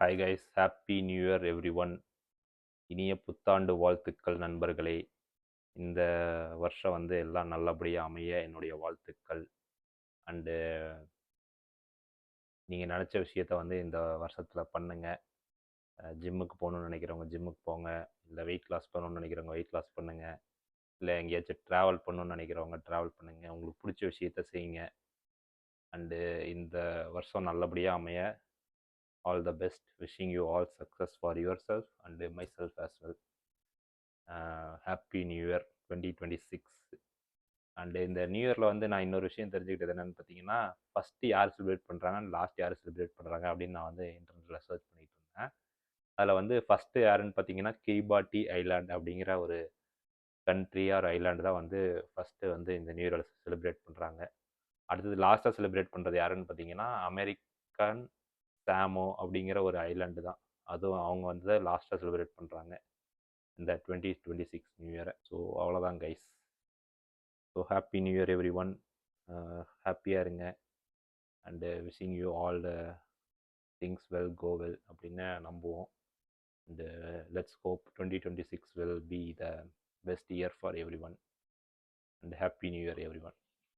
Hi guys happy new year everyone இனிய புத்தாண்டு வாழ்த்துக்கள் நண்பர்களே. இந்த வருஷம் வந்து எல்லாம் நல்லபடியாக அமைய என்னுடைய வாழ்த்துக்கள். அண்டு நீங்கள் நினச்ச விஷயத்த வந்து இந்த வருஷத்தில் பண்ணுங்கள் ஜிம்முக்கு போகணுன்னு நினைக்கிறவங்க ஜிம்முக்கு போங்க. இல்லை வெயிட் லாஸ் பண்ணணும்னு நினைக்கிறவங்க வெயிட் லாஸ் பண்ணுங்கள் இல்லை எங்கேயாச்சும் ட்ராவல் பண்ணணும்னு நினைக்கிறவங்க ட்ராவல் பண்ணுங்கள் உங்களுக்கு பிடிச்ச விஷயத்த செய்யுங்க. அண்டு இந்த வருஷம் நல்லபடியாக அமைய all the best wishing you all success for yourself for yourself and myself as well. Uh, happy new year 2026 and இந்த நியூ இயரில் வந்து நான் இன்னொரு விஷயம் தெரிஞ்சுக்கிட்டது என்னென்னு பார்த்தீங்கன்னா ஃபஸ்ட்டு யார் செலிப்ரேட் பண்ணுறாங்க லாஸ்ட் யார் செலிப்ரேட் பண்ணுறாங்க அப்படின்னு நான் வந்து இன்டர்நெட்டில் சர்ச் பண்ணிட்டு இருந்தேன். அதில் வந்து ஃபஸ்ட்டு யாருன்னு பார்த்தீங்கன்னா கிரிபாட்டி ஐலாண்ட் அப்படிங்கிற ஒரு கண்ட்ரி ஆர் ஐலாண்டு தான் வந்து ஃபஸ்ட்டு வந்து இந்த நியூ இயரில் செலிப்ரேட் பண்ணுறாங்க அடுத்தது லாஸ்ட்டாக செலிப்ரேட் பண்ணுறது யாருன்னு பார்த்தீங்கன்னா அமெரிக்கன் சாமோ அப்படிங்கிற ஒரு ஐலாண்டு தான். அதுவும் அவங்க வந்து லாஸ்ட்டாக செலிப்ரேட் பண்ணுறாங்க இந்த டுவெண்ட்டி டுவெண்ட்டி சிக்ஸ் நியூ இயரை. ஸோ அவ்வளோதான் guys. So happy new year everyone ஹாப்பியாக இருங்க. And wishing you all the things well go well அப்படின்னு நம்புவோம். And let's hope twenty twenty six will be the best year for everyone and happy new year everyone